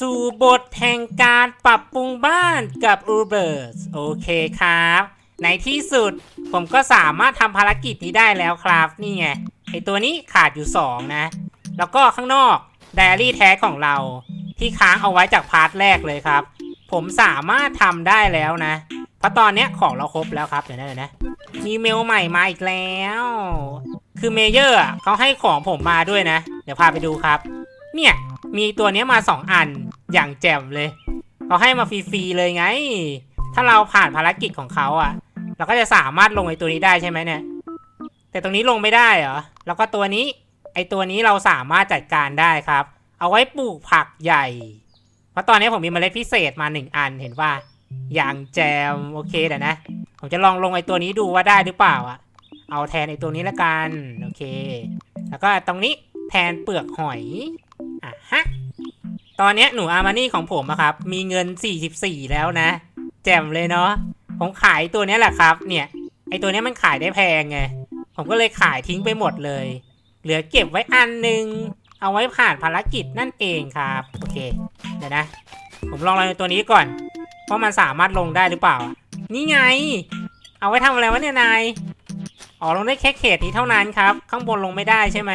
สู่บทแห่งการปรับปรุงบ้านกับ u b e r โอเคครับ ในที่สุดผมก็สามารถทำภารกิจนี้ได้แล้วครับ นี่ไง ไอตัวนี้ขาดอยู่ 2 นะ แล้วก็ข้างนอกไดอารี่แท้ของเรา ที่ค้างเอาไว้จากพาร์ทแรกเลยครับ ผมสามารถทำได้แล้วนะ เพราะตอนนี้ของเราครบแล้วครับ เดี๋ยวนะเดี๋ยวนะ มีเมลใหม่มาอีกแล้ว คือเมเยอร์เขาให้ของผมมาด้วยนะ เดี๋ยวพาไปดูครับ เนี่ย มีตัวนี้มา 2 อันอย่างแจ่มเลยเขาให้มาฟรีๆเลยไง ถ้าเราผ่านภารกิจของเขาอะเราก็จะสามารถลงไอตัวนี้ได้ใช่ไหมเนี่ย แต่ตรงนี้ลงไม่ได้เหรอ แล้วก็ตัวนี้ไอตัวนี้เราสามารถจัดการได้ครับ เอาไว้ปลูกผักใหญ่ เพราะตอนนี้ผมมีเมล็ดพิเศษมาหนึ่งอันเห็นว่าอย่างแจมโอเคเดี๋ยวนะ ผมจะลองลงไอตัวนี้ดูว่าได้หรือเปล่าอะเอาแทนไอตัวนี้ละกัน โอเค แล้วก็ตรงนี้แทนเปลือกหอย อะฮะ ตอนนี้หนูอาร์มานี่ของผมอะครับ มีเงิน 44 แล้วนะ แจ่มเลยเนาะ ผมขายตัวนี้แหละครับ เนี่ย ไอตัวนี้มันขายได้แพงไง ผมก็เลยขายทิ้งไปหมดเลย เหลือเก็บไว้อันหนึ่ง เอาไว้ผ่านภารกิจนั่นเองครับ โอเค เดี๋ยวนะ ผมลองลองในตัวนี้ก่อนว่ามันสามารถลงได้หรือเปล่าอะนี่ไง เอาไว้ทำอะไรวะเนี่ยนายอ๋อลงได้แค่เขตนี้เท่านั้นครับ ข้างบนลงไม่ได้ใช่ไหม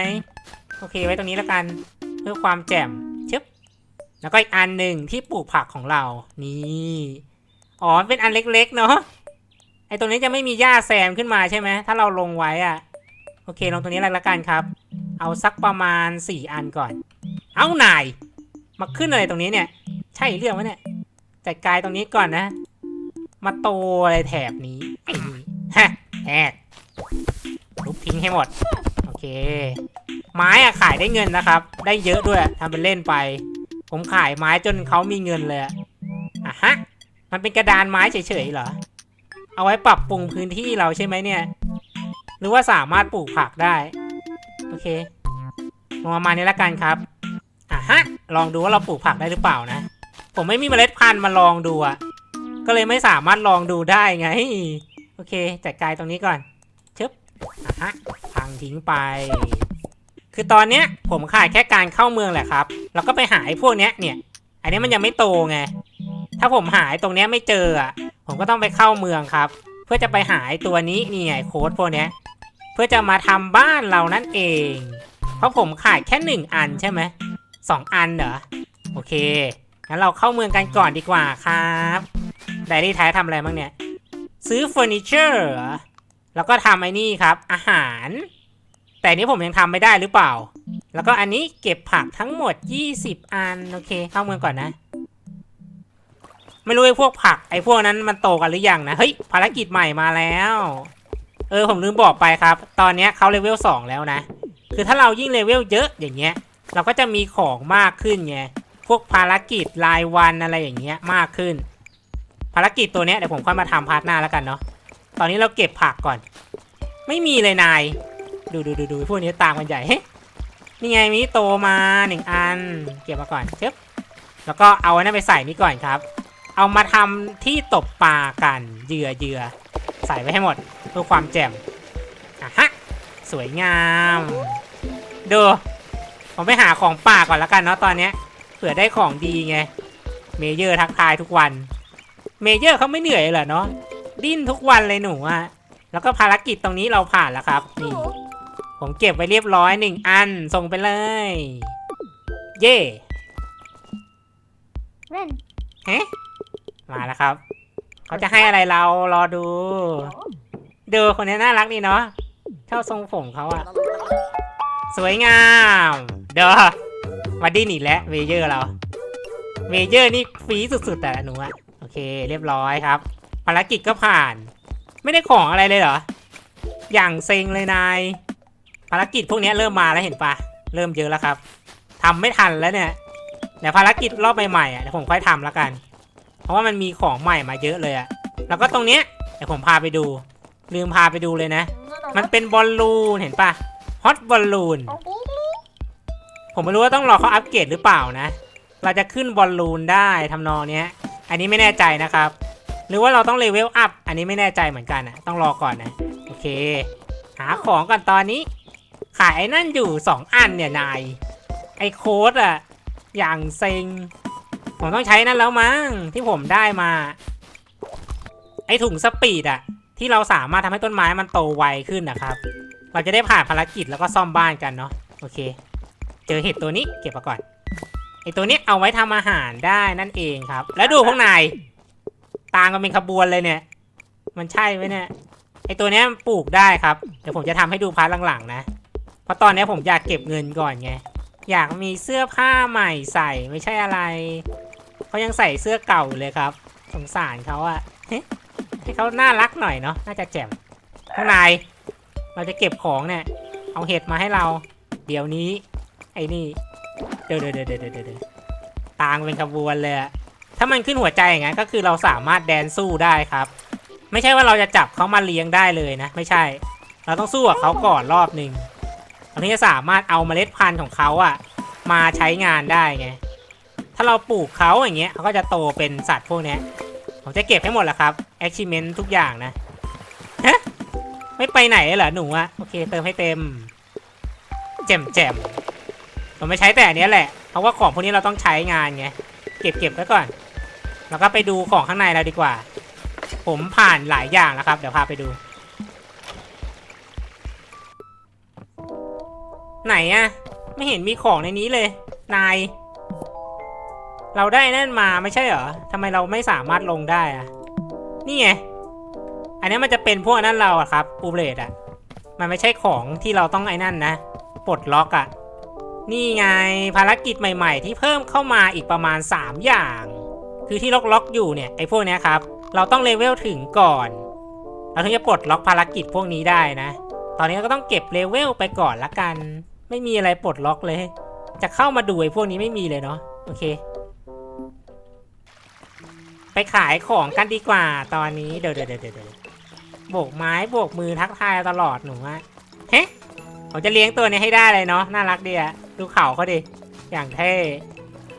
โอเคไว้ตรงนี้แล้วกัน เพื่อความแจ่มชึบแล้วก็อีกอันหนึ่งที่ปลูกผักของเรา นี่อ๋อเป็นอันเล็กๆเนาะไอตรงนี้จะไม่มีหญ้าแซมขึ้นมาใช่ไหมถ้าเราลงไว้อะโอเค ลงตรงนี้แล้วละกันครับ เอาสักประมาณสี่อันก่อน เอานายมาขึ้นอะไรตรงนี้เนี่ย ใช่เรื่องวะเนี่ยจัดการตรงนี้ก่อนนะ มาโตอะไรแถบนี้ไอ้นี่ฮะแอกทุบทิ้งให้หมด เค ไม้อะขายได้เงินนะครับ ได้เยอะด้วยทำเป็นเล่นไป ผมขายไม้จนเขามีเงินเลยอะฮะ มันเป็นกระดานไม้เฉยๆเหรอ เอาไว้ปรับปรุงพื้นที่เราใช่ไหมเนี่ย หรือว่าสามารถปลูกผักได้ โอเคลงมามานี้ละกันครับอะฮะ ลองดูว่าเราปลูกผักได้หรือเปล่านะ ผมไม่มีเมล็ดพันธุ์มาลองดูอะก็เลยไม่สามารถลองดูได้ไง โอเคจัดการตรงนี้ก่อน อะฮะพังทิ้งไป คือตอนเนี้ยผมขาดแค่การเข้าเมืองแหละครับ แล้วก็ไปหาไอ้พวกเนี้ยเนี่ย อันนี้มันยังไม่โตไง ถ้าผมหาไอ้ตรงเนี้ยไม่เจออะ ผมก็ต้องไปเข้าเมืองครับ เพื่อจะไปหาไอ้ตัวนี้นี่ไงโค้ดพวกเนี้ย เพื่อจะมาทำบ้านเรานั่นเอง เพราะผมขาดแค่หนึ่งอันใช่ไหมสองอันเหรอ โอเค งั้นเราเข้าเมืองกันก่อนดีกว่าครับไดรี่ท้ายทำอะไรบ้างเนี่ย ซื้อเฟอร์นิเจอร์เหรอ แล้วก็ทำไอ้นี่ครับ อาหาร แต่นี้ผมยังทำไม่ได้หรือเปล่า แล้วก็อันนี้เก็บผักทั้งหมด 20 อัน โอเค เข้าเมืองก่อนนะ ไม่รู้ไอ้พวกผัก ไอ้พวกนั้นมันโตกันหรือยังนะ เฮ้ย ภารกิจใหม่มาแล้ว เออ ผมลืมบอกไปครับ ตอนนี้เขาเลเวล2แล้วนะ คือถ้าเรายิ่งเลเวลเยอะอย่างเงี้ย เราก็จะมีของมากขึ้นไง พวกภารกิจรายวันอะไรอย่างเงี้ยมากขึ้น ภารกิจตัวเนี้ยเดี๋ยวผมค่อยมาทำพาร์ทหน้าแล้วกันเนาะ ตอนนี้เราเก็บผักก่อน ไม่มีเลยนาย ดูดูดูดูพวกนี้ตามกันใหญ่เฮ้นี่ไงมีโตมาหนึ่งอัน เก็บมาก่อนเชฟแล้วก็เอาอันนั้นไปใส่นี่ก่อนครับ เอามาทำที่ตบปลากันเหยื่อเหยื่อใส่ไว้ให้หมดเพื่อความแจ่มอะฮะสวยงามดูผมไปหาของป่าก่อนแล้วกันเนาะตอนเนี้ยเผื่อได้ของดีไง เมเยอร์ทักทายทุกวัน เมเยอร์เขาไม่เหนื่อยเหรอเนาะ ดิ้นทุกวันเลยหนูอะแล้วก็ภารกิจตรงนี้เราผ่านแล้วครับนี่ผมเก็บไว้เรียบร้อยหนึ่งอันส่งไปเลย เย่เล่นเฮ้มาแล้วครับ เขาจะให้อะไรเรารอดู ดูคนนี้น่ารักดีเนาะเท่าทรงผมเขาอะสวยงาม เด้อมาดิ้นอีกแล้วเวเยอร์เราเวเยอร์นี่ฟรีสุดๆแต่หนูอะโอเค เรียบร้อยครับ ภารกิจก็ผ่าน ไม่ได้ของอะไรเลยเหรอ อย่างเซ็งเลยนาย ภารกิจพวกนี้เริ่มมาแล้วเห็นปะเริ่มเยอะแล้วครับทำไม่ทันแล้วเนี่ยเดี๋ยวภารกิจรอบใหม่ๆอะเดี๋ยวผมค่อยทำแล้วกัน เพราะว่ามันมีของใหม่มาเยอะเลยอะ แล้วก็ตรงเนี้ยเดี๋ยวผมพาไปดู ลืมพาไปดูเลยนะ มันเป็นบอลลูนเห็นปะฮอตบอลลูน ผมไม่รู้ว่าต้องรอเขาอัปเกรดหรือเปล่านะ เราจะขึ้นบอลลูนได้ทำนองเนี้ย อันนี้ไม่แน่ใจนะครับ หรือว่าเราต้องเลเวลอัพ อันนี้ไม่แน่ใจเหมือนกันนะต้องรอก่อนนะ โอเค หาของก่อนตอนนี้ ขายไอ้นั่นอยู่ 2 อันเนี่ยนาย ไอ้โค้ดอะอย่างเซ็ง ผมต้องใช้นั่นแล้วมั้งที่ผมได้มา ไอ้ถุงสปีดอะที่เราสามารถทำให้ต้นไม้มันโตไวขึ้นนะครับ เราจะได้ผ่านภารกิจแล้วก็ซ่อมบ้านกันเนาะ โอเค เจอเห็ดตัวนี้เก็บมาก่อนไอตัวนี้เอาไว้ทำอาหารได้นั่นเองครับ แล้วดูพวกนาย ตามกันเป็นขบวนเลยเนี่ย มันใช่ไหมเนี่ยไอตัวเนี้ยปลูกได้ครับ เดี๋ยวผมจะทำให้ดูพาร์ทหลังๆนะ เพราะตอนนี้ผมอยากเก็บเงินก่อนไง อยากมีเสื้อผ้าใหม่ใส่ไม่ใช่อะไร เขายังใส่เสื้อเก่าเลยครับ สงสารเขาอะให้เขาน่ารักหน่อยเนาะ น่าจะแจ่มข้างในเราจะเก็บของเนี่ย เอาเห็ดมาให้เรา เดี๋ยวนี้ ไอ้นี่ เดี๋ยวเดี๋ยวเดี๋ยวเดี๋ยวเดี๋ยวตางเป็นขบวนเลยอะ ถ้ามันขึ้นหัวใจอย่างนั้นก็คือเราสามารถแดนสู้ได้ครับ ไม่ใช่ว่าเราจะจับเขามาเลี้ยงได้เลยนะ ไม่ใช่ เราต้องสู้กับเขาก่อนรอบหนึ่งเราถึงจะสามารถเอาเมล็ดพันธุ์ของเขาอะมาใช้งานได้ไง ถ้าเราปลูกเขาอย่างเงี้ยเขาก็จะโตเป็นสัตว์พวกนี้ผมจะเก็บให้หมดแหละครับ achievement ทุกอย่างนะฮะไม่ไปไหนเหรอหนูอะโอเคเติมให้เต็มแจ่มแจ่มผมไม่ใช้แต่อันนี้แหละ เพราะว่าของพวกนี้เราต้องใช้งานไง เก็บเก็บไว้ก่อน แล้วก็ไปดูของข้างในเราดีกว่า ผมผ่านหลายอย่างแล้วครับ เดี๋ยวพาไปดู ไหนอะไม่เห็นมีของในนี้เลย นาย เราได้นั่นมาไม่ใช่เหรอทำไมเราไม่สามารถลงได้อะนี่ไง อันนี้มันจะเป็นพวกนั้นเราอะครับอูเบรดอะมันไม่ใช่ของที่เราต้องไอ้นั่นนะปลดล็อกอะนี่ไงภารกิจใหม่ ๆ ที่เพิ่มเข้ามาอีกประมาณ 3 อย่าง คือที่ล็อกล็อกๆอยู่เนี่ยไอ้พวกนี้ครับ เราต้องเลเวลถึงก่อน เราถึงจะปลดล็อกภารกิจพวกนี้ได้นะ ตอนนี้ก็ต้องเก็บเลเวลไปก่อนละกัน ไม่มีอะไรปลดล็อกเลย จะเข้ามาดูไอ้พวกนี้ไม่มีเลยเนาะโอเค ไปขายของกันดีกว่าตอนนี้เดี๋ยวเดี๋ยวเดี๋ยวเดี๋ยวโบกไม้โบกมือทักทายตลอดหนูอะเฮ้ผมจะเลี้ยงตัวนี้ให้ได้เลยเนาะน่ารักดีอะดูเขาเขาดิอย่างเท่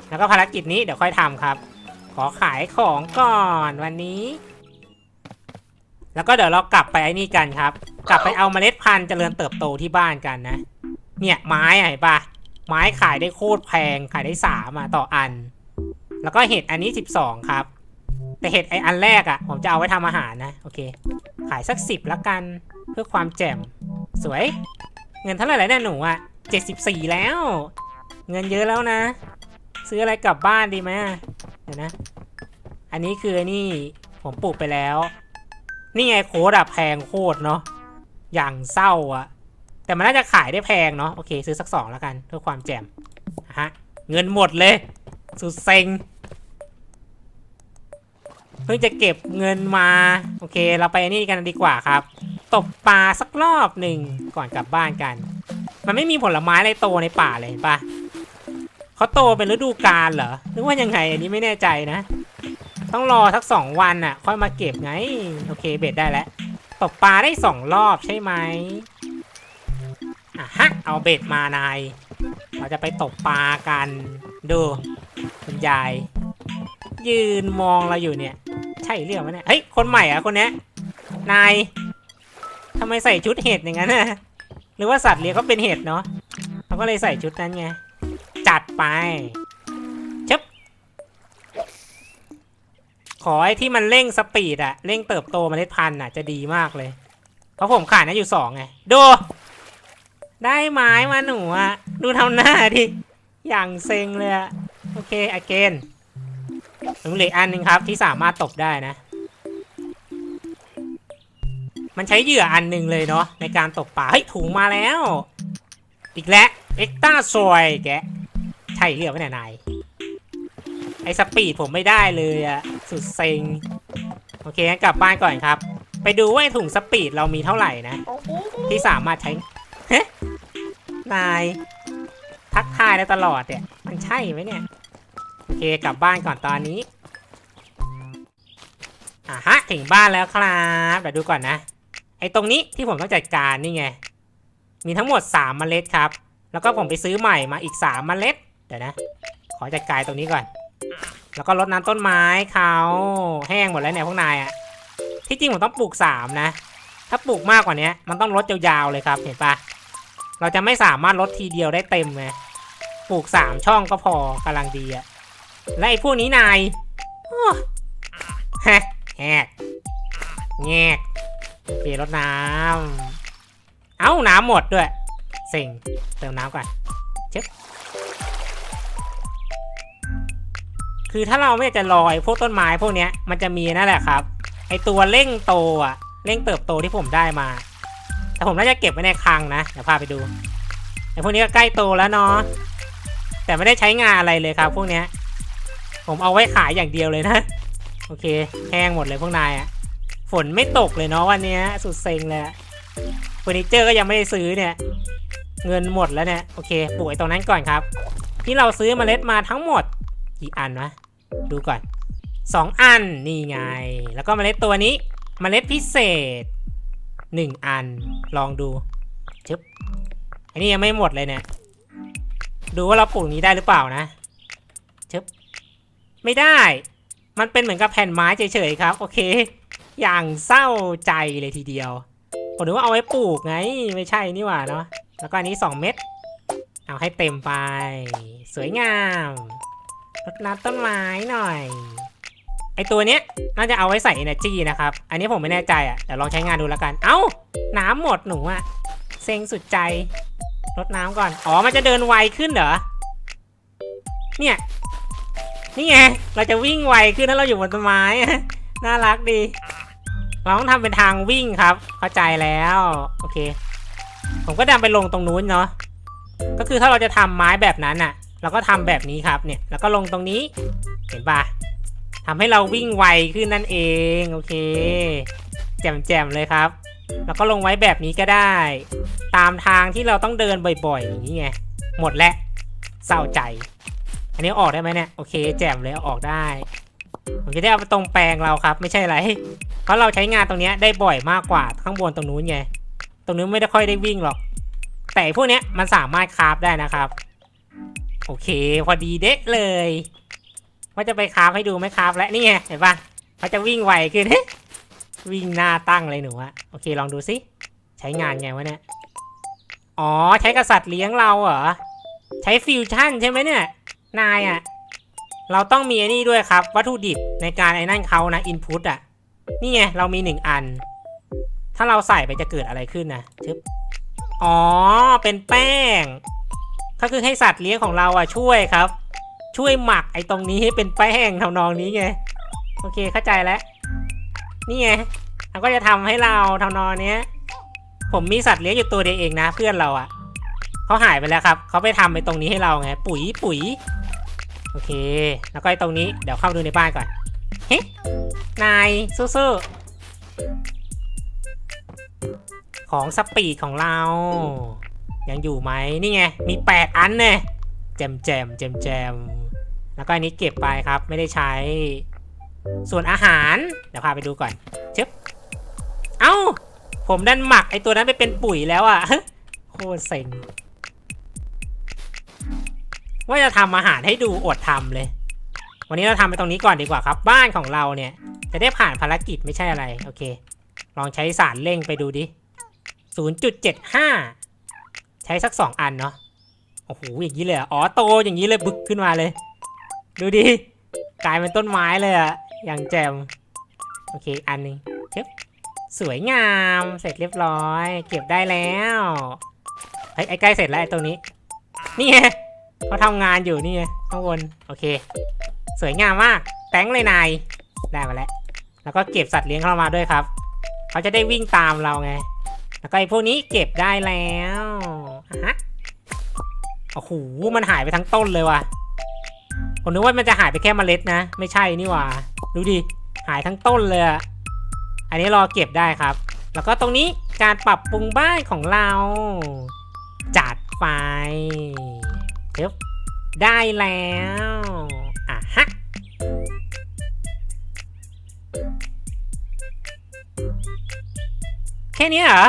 แล้วก็ภารกิจนี้เดี๋ยวค่อยทำครับ อขายของก่อนวันนี้ แล้วก็เดี๋ยวเรากลับไปไอ้นี่กันครับ กลับไปเอาเมล็ดพันธุ์เจริญเติบโตที่บ้านกันนะ เนี่ยไม้เห็นปะไม้ขายได้โคตรแพงขายได้สามอะต่ออัน แล้วก็เห็ดอันนี้สิบสองครับ แต่เห็ดไออันแรกอะ่ะ ผมจะเอาไว้ทำอาหารนะโอเค ขายสักสิบละกันเพื่อความแจ่มสวย เงินเท่าไหร่แล้วเนี่ยหนูอะ่ะเจ็ดสิบสี่แล้ว เงินเยอะแล้วนะ ซื้ออะไรกลับบ้านดีไหมเดี๋ยวนะ อันนี้คือนี่ผมปลูกไปแล้ว นี่ไงโคดอะแพงโคตรเนาะอย่างเศร้าอะแต่มันน่าจะขายได้แพงเนาะโอเค ซื้อสักสองแล้วกันเพื่อความแจ่มอะฮะเงินหมดเลย สุดเซ็งเพิ่งจะเก็บเงินมา โอเค เราไปนี่กันดีกว่าครับตบปลาสักรอบหนึ่งก่อนกลับบ้านกัน มันไม่มีผลไม้อะไรโตในป่าเลยปะ เขาโตเป็นฤดูกาลเหรอหรือว่ายังไงอันนี้ไม่แน่ใจนะ ต้องรอสักสองวันน่ะ ค่อยมาเก็บไง โอเคเบ็ดได้แล้ว ตกปลาได้สองรอบใช่ไหมอะฮะ เอาเบ็ดมานาย เราจะไปตกปลากัน ดูคุณยาย ยืนมองเราอยู่เนี่ย ใช่เรื่องไหมเนี่ย เฮ้ย คนใหม่อะคนเนี้ย นายทำไมใส่ชุดเห็ดอย่างนั้นนะหรือว่าสัตว์เลี้ยงก็เป็นเห็ดเนาะเขาก็เลยใส่ชุดนั้นไง จัดไปชึบขอไอ้ที่มันเร่งสปีดอะเร่งเติบโตเมล็ดพันธุ์อะจะดีมากเลย เพราะผมขาดนะอยู่สองไง ดู ได้ไม้มาหนูอะดูทำหน้าดิ อย่างเซ็งเลยอะโอเคอเกนหนูเหล็กอันหนึ่งครับที่สามารถตกได้นะ มันใช้เหยื่ออันหนึ่งเลยเนาะในการตกปลาเฮ้ยถุงมาแล้ว อีกแล้วเอ็กต้าซอยแก ช่เรื่องไหมเนี่ยนายไอสปีดผมไม่ได้เลยอะสุดเซ็งโอเคงั้นกลับบ้านก่อนครับ ไปดูว่าถุงสปีดเรามีเท่าไหร่นะ ที่สามารถใช้เฮ้นายทักทายได้ตลอดเนี่ย มันใช่ไหมเนี่ยโอเคกลับบ้านก่อนตอนนี้อะฮะถึงบ้านแล้วครับเดี๋ยวดูก่อนนะ ไอตรงนี้ที่ผมต้องจัดการนี่ไงมีทั้งหมด3เมล็ดครับ แล้วก็ผมไปซื้อใหม่มาอีก3เมล็ด เดี๋ยวนะ ขอจัดการตรงนี้ก่อน แล้วก็รดน้ำต้นไม้เขาแห้งหมดแล้วเนี่ยพวกนายอะที่จริงผมต้องปลูก3นะ ถ้าปลูกมากกว่านี้มันต้องรดยาวๆเลยครับ เห็นปะเราจะไม่สามารถรดทีเดียวได้เต็มไงปลูก3ช่องก็พอกำลังดีอะและไอ้พวกนี้นายฮะแหกแงกเปลี่ยนรถน้ำ เอ้าน้ำหมดด้วยเซ็งเติมน้ำก่อน คือถ้าเราไม่อยากจะลอยพวกต้นไม้พวกเนี้ยมันจะมีนั่นแหละครับ ไอตัวเร่งโตอะเร่งเติบโตที่ผมได้มา แต่ผมน่าจะเก็บไว้ในคลังนะเดี๋ยวพาไปดูไอพวกนี้ก็ใกล้โตแล้วเนาะแต่ไม่ได้ใช้งานอะไรเลยครับ พวกเนี้ย ผมเอาไว้ขายอย่างเดียวเลยนะ โอเค แห้งหมดเลยพวกนายอะฝนไม่ตกเลยเนาะวันนี้สุดเซ็งเลยเฟอร์นิเจอร์ก็ยังไม่ได้ซื้อเนี่ย เงินหมดแล้วเนี่ย โอเคปลูกไอ้ตรงนั้นก่อนครับ ที่เราซื้อมเมล็ดมาทั้งหมดกี่อันวะ ดูก่อนสองอันนี่ไง แล้วก็เมล็ดตัวนี้เมล็ดพิเศษหนึ่งอันลองดูชึบอันนี้ยังไม่หมดเลยเนี่ยดูว่าเราปลูกนี้ได้หรือเปล่านะชึบไม่ได้ มันเป็นเหมือนกับแผ่นไม้เฉยๆครับ โอเค อย่างเศร้าใจเลยทีเดียวผมนึกว่าเอาไว้ปลูกไงไม่ใช่นี่หว่าเนาะแล้วก็อันนี้ 2 เม็ดเอาให้เต็มไป สวยงาม รดน้ำต้นไม้หน่อย ไอตัวเนี้ยน่าจะเอาไว้ใส่ energy นะครับ อันนี้ผมไม่แน่ใจอะเดี๋ยวลองใช้งานดูแล้วกัน เอ้า น้ำหมดหนูอะ เซ็งสุดใจ รดน้ำก่อน อ๋อ มันจะเดินไวขึ้นเหรอ เนี่ย นี่ไง เราจะวิ่งไวขึ้นถ้าเราอยู่บนต้นไม้ น่ารักดี เราต้องทำเป็นทางวิ่งครับ เข้าใจแล้ว โอเค ผมก็ดันไปลงตรงนู้นเนาะ ก็คือถ้าเราจะทำไม้แบบนั้นน่ะ เราก็ทำแบบนี้ครับเนี่ย แล้วก็ลงตรงนี้ เห็นปะทำให้เราวิ่งไวขึ้นนั่นเอง โอเค แจ่มๆเลยครับ แล้วก็ลงไว้แบบนี้ก็ได้ ตามทางที่เราต้องเดินบ่อยๆอย่างนี้ไง หมดแล้วเศร้าใจ อันนี้ออกได้ไหมเนี่ย โอเค แจ่มเลยออกได้ผมจะได้เอาไปตรงแปลงเราครับ ไม่ใช่อะไร เพราะเราใช้งานตรงนี้ได้บ่อยมากกว่าข้างบนตรงนู้นไง ตรงนู้นไม่ได้ค่อยได้วิ่งหรอก แต่พวกนี้มันสามารถคราฟได้นะครับ โอเค พอดีเด็กเลยว่าจะไปคราฟให้ดูไหมคราฟและนี่ไงเห็นปะเขาจะวิ่งไวขึ้นวิ่งหน้าตั้งเลยหนูอะโอเคลองดูสิใช้งานไงวะเนี่ยอ๋อใช้กษัตริย์เลี้ยงเราเหรอใช้ฟิวชั่นใช่ไหมเนี่ยนายอะเราต้องมีไอ้นี่ด้วยครับ วัตถุดิบในการไอ้นั่นเขานะอินพุตอะนี่ไงเรามีหนึ่งอัน ถ้าเราใส่ไปจะเกิดอะไรขึ้นนะชึบอ๋อเป็นแป้ง ก็คือให้สัตว์เลี้ยงของเราอะช่วยครับ ช่วยหมักไอ้ตรงนี้ให้เป็นแป้งทำนองนี้ไง โอเคเข้าใจแล้ว นี่ไงเขาก็จะทำให้เราทำนองเนี้ย ผมมีสัตว์เลี้ยงอยู่ตัวเดียวเองนะ เพื่อนเราอะเขาหายไปแล้วครับเขาไปทำไปตรงนี้ให้เราไง ปุ๋ยปุ๋ยโอเค แล้วก็ไอ้ตรงนี้เดี๋ยวเข้าดูในบ้านก่อนเฮ้นายสู้ๆของสปีดของเรา ยังอยู่ไหมนี่ไง มี 8 อันเนี่ยแจมแจมแจมแจมแล้วก็อันนี้เก็บไปครับ ไม่ได้ใช้ ส่วนอาหาร เดี๋ยวพาไปดูก่อนเชึบเอ้า ผมดันหมักไอตัวนั้นไปเป็นปุ๋ยแล้วอะ่ะโคตรเซ็งว่าจะทำอาหารให้ดูอดทำเลย วันนี้เราทำไปตรงนี้ก่อนดีกว่าครับ บ้านของเราเนี่ย จะได้ผ่านภารกิจไม่ใช่อะไร โอเค ลองใช้สารเร่งไปดูดิ0.75 ช้สักสองอันเนาะโอ้โหอย่างนี้เลยอ๋อโตอย่างนี้เลยบึกขึ้นมาเลย ดูดิกลายเป็นต้นไม้เลยอะอย่างแจ่มโอเคอันนึงชึบสวยงามเสร็จเรียบร้อย เก็บได้แล้วเฮ้ยไอ้ใกล้เสร็จแล้วไอ้ตรงนี้ นี่ไงเขาทำงานอยู่นี่ไงข้างบนโอเค สวยงามมากแตงเลยนายได้มาแล้ว แล้วก็เก็บสัตว์เลี้ยงเข้ามาด้วยครับ เขาจะได้วิ่งตามเราไง แล้วก็ไอ้พวกนี้เก็บได้แล้ว อะฮะโอ้โหมันหายไปทั้งต้นเลยว่ะผมนึกว่ามันจะหายไปแค่เมล็ดนะ ไม่ใช่นี่ว่าดูดิหายทั้งต้นเลยอะอันนี้รอเก็บได้ครับ แล้วก็ตรงนี้การปรับปรุงบ้านของเรา จัดไฟเดี๋ยวได้แล้วอะฮะแค่นี้เหรอ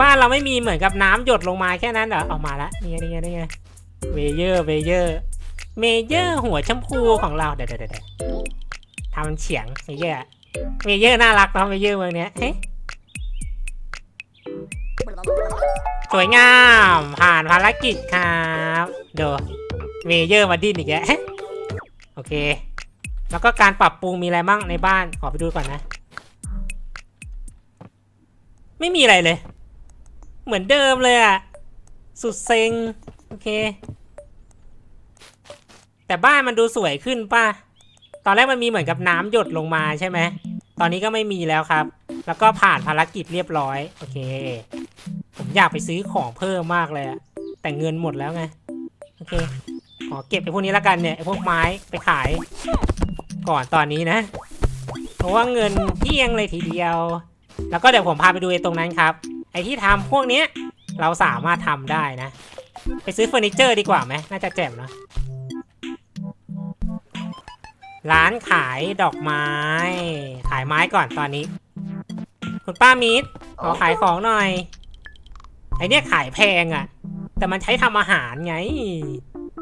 บ้านเราไม่มีเหมือนกับน้ำหยดลงมาแค่นั้นเหรอออกมาละนี่ไงนี่ไงนี่ไงเวเยอร์เวเยอร์เมเยอร์หัวชมพูของเราเดี๋ยวเดี๋ยวเดี๋ยวทำเฉียงเมเยอร์เมเยอร์น่ารักเนาะเมเยอร์เมืองเนี้ยเฮ้ยสวยงามผ่านภารกิจครับเดี๋ยวเมเยอร์มาดิ้นอีกแล้วโอเค แล้วก็การปรับปรุงมีอะไรบ้างในบ้านขอไปดูก่อนนะ ไม่มีอะไรเลย เหมือนเดิมเลยอะสุดเซ็ง โอเค แต่บ้านมันดูสวยขึ้นป่ะ ตอนแรกมันมีเหมือนกับน้ำหยดลงมาใช่ไหม ตอนนี้ก็ไม่มีแล้วครับ แล้วก็ผ่านภารกิจเรียบร้อย โอเค ผมอยากไปซื้อของเพิ่มมากเลยอะแต่เงินหมดแล้วไง โอเค ขอเก็บไอ้พวกนี้แล้วกันเนี่ย ไอ้พวกไม้ไปขาย ก่อนตอนนี้นะ เพราะว่าเงินเที่ยงเลยทีเดียว แล้วก็เดี๋ยวผมพาไปดูไอ้ตรงนั้นครับ ไอที่ทำพวกเนี้ยเราสามารถทำได้นะ ไปซื้อเฟอร์นิเจอร์ดีกว่าไหมน่าจะแจ่มเนอะร้านขายดอกไม้ ขายไม้ก่อนตอนนี้ คุณป้ามิตรขอขายของหน่อย ไอเนี้ยขายแพงอะ่ะ แต่มันใช้ทำอาหารไง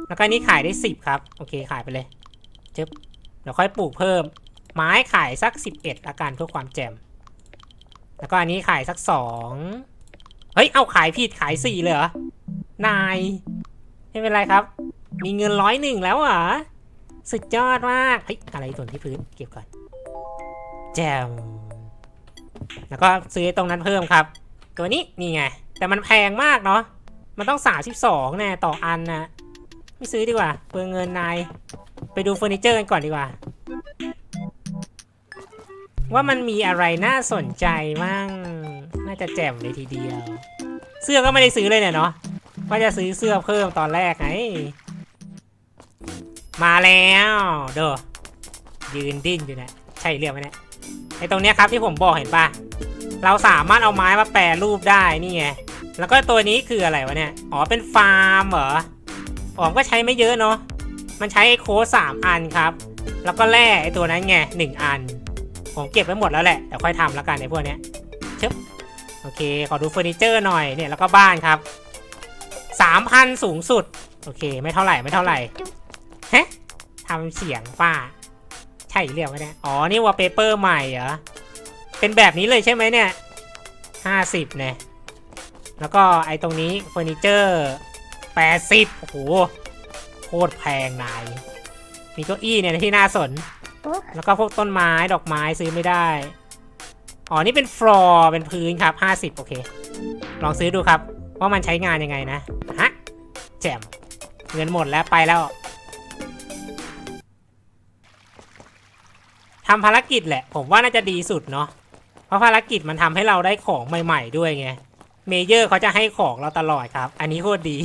แล้วก็นี้ขายได้สิบครับ โอเคขายไปเลยจึ๊บเดี๋ยวค่อยปลูกเพิ่ม ไม้ขายสักสิบเอ็ดละกันเพื่อความแจ่ม แล้วก็อันนี้ขายสักสองเฮ้ย เอาขายผิดขายสี่เลยเหรอ นาย ไม่เป็นไรครับ มีเงินร้อยหนึ่งแล้วเหรอ สุดยอดมาก เฮ้ย อะไรส่วนที่พื้น เก็บก่อน แจม แล้วก็ซื้อตรงนั้นเพิ่มครับ ตัวนี้นี่ไง แต่มันแพงมากเนาะ มันต้องสามสิบสองแน่ต่ออันนะ ไม่ซื้อดีกว่าเปลืองเงินนาย ไปดูเฟอร์นิเจอร์กันก่อนดีกว่า ว่ามันมีอะไรน่าสนใจมั่ง น่าจะแจ่มเลยทีเดียว เสื้อก็ไม่ได้ซื้อเลยเนี่ยเนาะว่าจะซื้อเสื้อเพิ่มตอนแรกไง มาแล้วเด้อยืนดิ้นอยู่เนะใช่เรื่องไหมเนี่ยไอตรงเนี้ยครับที่ผมบอกเห็นปะเราสามารถเอาไม้มาแปรรูปได้นี่ไงแล้วก็ตัวนี้คืออะไรวะเนี่ยอ๋อเป็นฟาร์มเหรออ๋อก็ใช้ไม่เยอะเนาะมันใช้ไอโค้ดสามอันครับ แล้วก็แร่ไอตัวนั้นไงหนึ่งอัน ผมเก็บไว้หมดแล้วแหละเดี๋ยวค่อยทำแล้วกันไอพวกเนี้ยชึบโอเค ขอดูเฟอร์นิเจอร์หน่อยเนี่ยแล้วก็บ้านครับสามพันสูงสุด โอเค ไม่เท่าไหร่ไม่เท่าไหร่ฮะทำเสียงป้า ใช่เรียกไหมเนี่ยอ๋อ นี่วอลเปเปอร์ใหม่เหรอ เป็นแบบนี้เลยใช่ไหมเนี่ยห้าสิบเนี่ย แล้วก็ไอ้ตรงนี้เฟอร์นิเจอร์แปดสิบโอ้โห โคตรแพงนาย มีเก้าอี้เนี่ยที่น่าสน แล้วก็พวกต้นไม้ดอกไม้ซื้อไม่ได้ อ๋อ นี่เป็นฟลอร์เป็นพื้นครับห้าสิบโอเค ลองซื้อดูครับ ว่ามันใช้งานยังไงนะ ฮะ แจมเงินหมดแล้วไปแล้วทำภารกิจแหละ ผมว่าน่าจะดีสุดเนาะ เพราะภารกิจมันทำให้เราได้ของใหม่ๆด้วยไง เมเยอร์เขาจะให้ของเราตลอดครับ อันนี้โคตรดี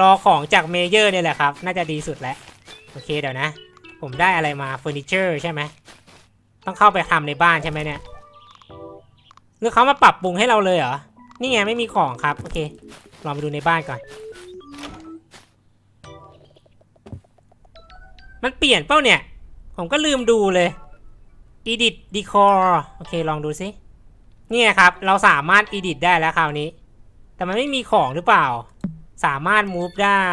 รอของจากเมเยอร์เนี่ยแหละครับ น่าจะดีสุดแล้ว โอเคเดี๋ยวนะ ผมได้อะไรมาเฟอร์นิเจอร์ใช่ไหมต้องเข้าไปทำในบ้านใช่ไหมเนี่ยหรือเขามาปรับปรุงให้เราเลยเหรอ นี่ไงไม่มีของครับ โอเค ลองไปดูในบ้านก่อน มันเปลี่ยนเป้าเนี่ย ผมก็ลืมดูเลย edit decor โอเค ลองดูสิเนี่ยครับ เราสามารถ edit ได้แล้วคราวนี้ แต่มันไม่มีของหรือเปล่า สามารถ move ได้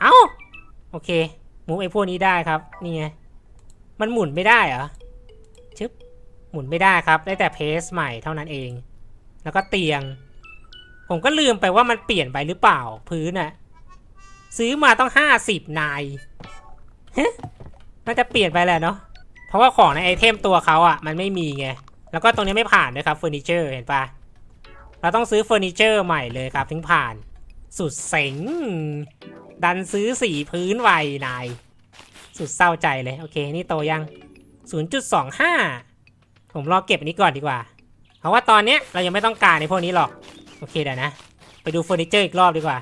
เอ้า โอเค move ไอ้พวกนี้ได้ครับนี่ไงมันหมุนไม่ได้เหรอชึบหมุนไม่ได้ครับ ได้แต่เพสใหม่เท่านั้นเอง แล้วก็เตียง ผมก็ลืมไปว่ามันเปลี่ยนไปหรือเปล่าพื้นอะซื้อมาต้องห้าสิบนายน่าจะเปลี่ยนไปแหละเนาะเพราะว่าของในไอเทมตัวเขาอะ มันไม่มีไงแล้วก็ตรงนี้ไม่ผ่านด้วยครับเฟอร์นิเจอร์เห็นปะเราต้องซื้อเฟอร์นิเจอร์ใหม่เลยครับถึงผ่าน สุดเสงดันซื้อสีพื้นไวนาย สุดเศร้าใจเลย โอเค นี่โตยัง 0.25 ผมรอเก็บอันนี้ก่อนดีกว่า เพราะว่าตอนเนี้ยเรายังไม่ต้องการในพวกนี้หรอก โอเคเดี๋ยวนะ ไปดูเฟอร์นิเจอร์อีกรอบดีกว่า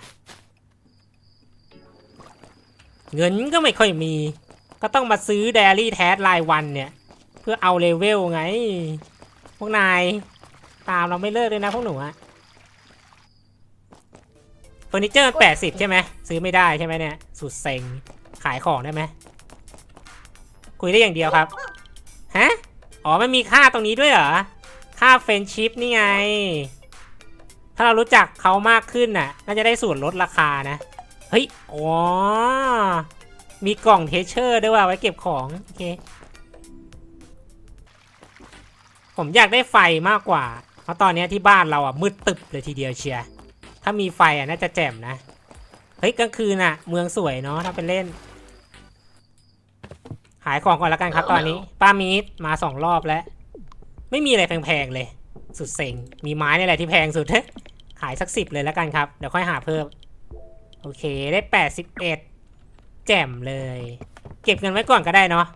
เงินก็ไม่ค่อยมี ก็ต้องมาซื้อเดลี่แทสรายวันเนี่ย เพื่อเอาเลเวลไง พวกนาย ตามเราไม่เลิกเลยนะพวกหนูอะ อร์นิเจอร์แปดสิบใช่ไหมซื้อไม่ได้ใช่ไหมเนี่ยสุดเซ็งขายของได้ไหมคุยได้อย่างเดียวครับฮะอ๋อมันมีค่าตรงนี้ด้วยเหรอค่าเฟรนชิพนี่ไง ถ้าเรารู้จักเขามากขึ้นน่ะ น่าจะได้ส่วนลดราคานะ เฮ้ยอ๋อมีกล่องเทเชอร์ด้วยว่าไว้เก็บของโอเคผมอยากได้ไฟมากกว่า เพราะตอนนี้ที่บ้านเราอะมืดตึบเลยทีเดียวเชียร์ ถ้ามีไฟอะน่าจะแจ่มนะ เฮ้ยกลางคืนอะ เมืองสวยเนาะถ้าเป็นเล่น หายของก่อนแล้วกันครับ ตอนนี้ป้ามีดมาสองรอบแล้ว ไม่มีอะไรแพงๆเลย สุดเซ็ง มีไม้นี่แหละที่แพงสุดขายสักสิบเลยแล้วกันครับ เดี๋ยวค่อยหาเพิ่ม โอเคได้แปดสิบเอ็ดแจ่มเลย เก็บเงินไว้ก่อนก็ได้เนาะ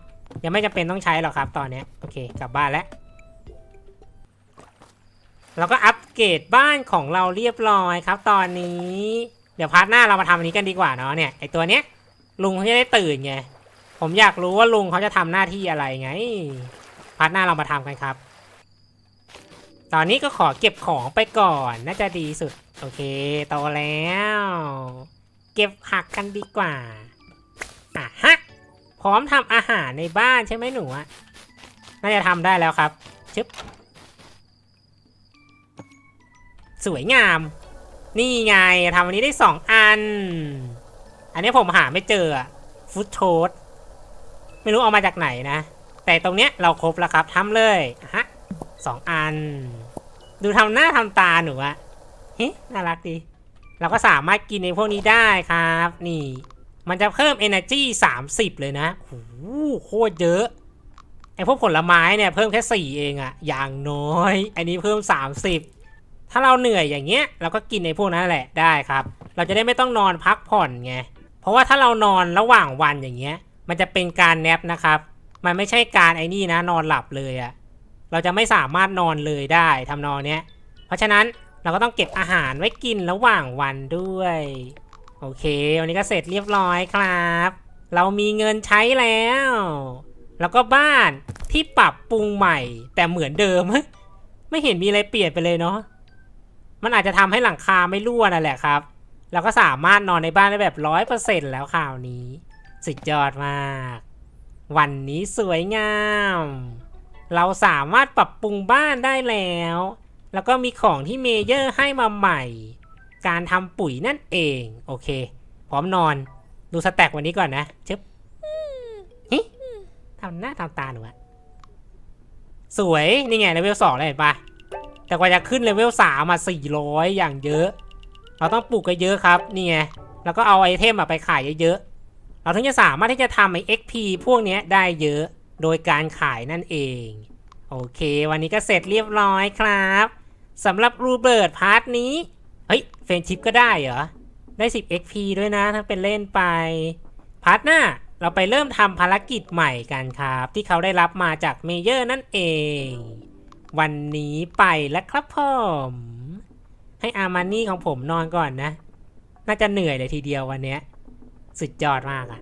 ยังไม่จำเป็นต้องใช้หรอกครับ ตอนเนี้ยโอเค กลับบ้านแล้ว เราก็อัปเกรดบ้านของเราเรียบร้อยครับ ตอนนี้ เดี๋ยวพาร์ทหน้าเรามาทำอันนี้กันดีกว่าเนาะเนี่ยไอตัวเนี้ยลุงเขาจะได้ตื่นไงผมอยากรู้ว่าลุงเขาจะทำหน้าที่อะไรไง พาร์ทหน้าเรามาทำกันครับ ตอนนี้ก็ขอเก็บของไปก่อนน่าจะดีสุด โอเคโตแล้ว เก็บผักกันดีกว่าอะฮะพร้อมทำอาหารในบ้านใช่ไหมหนูอะน่าจะทำได้แล้วครับชึบ สวยงาม นี่ไงทำอันนี้ได้สองอัน อันนี้ผมหาไม่เจอฟุตโทสไม่รู้เอามาจากไหนนะ แต่ตรงเนี้ยเราครบแล้วครับทำเลยฮะสองอัน ดูทำหน้าทำตาหนูอะเฮ้น่ารักดี เราก็สามารถกินในพวกนี้ได้ครับ นี่ มันจะเพิ่ม energy 30 เลยนะโอ้โหโคตรเยอะไอพวกผลไม้เนี่ยเพิ่มแค่ 4 เองอะอย่างน้อย อันนี้เพิ่ม 30 ถ้าเราเหนื่อยอย่างเงี้ยเราก็กินในพวกนั้นแหละได้ครับ เราจะได้ไม่ต้องนอนพักผ่อนไงเพราะว่าถ้าเรานอนระหว่างวันอย่างเงี้ย มันจะเป็นการแนปนะครับ มันไม่ใช่การไอ้นี่นะนอนหลับเลยอะเราจะไม่สามารถนอนเลยได้ทำนองเนี้ย เพราะฉะนั้นเราก็ต้องเก็บอาหารไว้กินระหว่างวันด้วย โอเค วันนี้ก็เสร็จเรียบร้อยครับ เรามีเงินใช้แล้ว แล้วก็บ้านที่ปรับปรุงใหม่ แต่เหมือนเดิม ไม่เห็นมีอะไรเปลี่ยนไปเลยเนาะ มันอาจจะทำให้หลังคาไม่รั่วนั่นแหละครับเราก็สามารถนอนในบ้านได้แบบร้อยเปอร์เซ็นแล้วคราวนี้ สุดยอดมาก วันนี้สวยงาม เราสามารถปรับปรุงบ้านได้แล้ว แล้วก็มีของที่เมเยอร์ให้มาใหม่ การทำปุ๋ยนั่นเอง โอเค พร้อมนอน ดูสแต็กวันนี้ก่อนนะชึบฮิทำหน้าทำตาหนูอะสวย นี่ไงเลเวลสองเลยเห็นปะ แต่กว่าจะขึ้นเลเวลสามมาสี่ร้อยอย่างเยอะ เราต้องปลูกกันเยอะครับนี่ไงแล้วก็เอาไอเทมไปขายเยอะๆเราถึงจะสามารถที่จะทำไอ XP พวกนี้ได้เยอะโดยการขายนั่นเอง โอเค วันนี้ก็เสร็จเรียบร้อยครับสำหรับรูเบิร์ตพาร์ทนี้ เฮ้ยเฟรนชิปก็ได้เหรอ ได้ 10 XP ด้วยนะ ถ้าเป็นเล่นไป พาร์ทหน้า เราไปเริ่มทำภารกิจใหม่กันครับ ที่เขาได้รับมาจากเมเยอร์นั่นเอง วันนี้ไปแล้วครับผมให้อามานี่ของผมนอนก่อนนะ น่าจะเหนื่อยเลยทีเดียววันเนี้ย สุดยอดมากอะ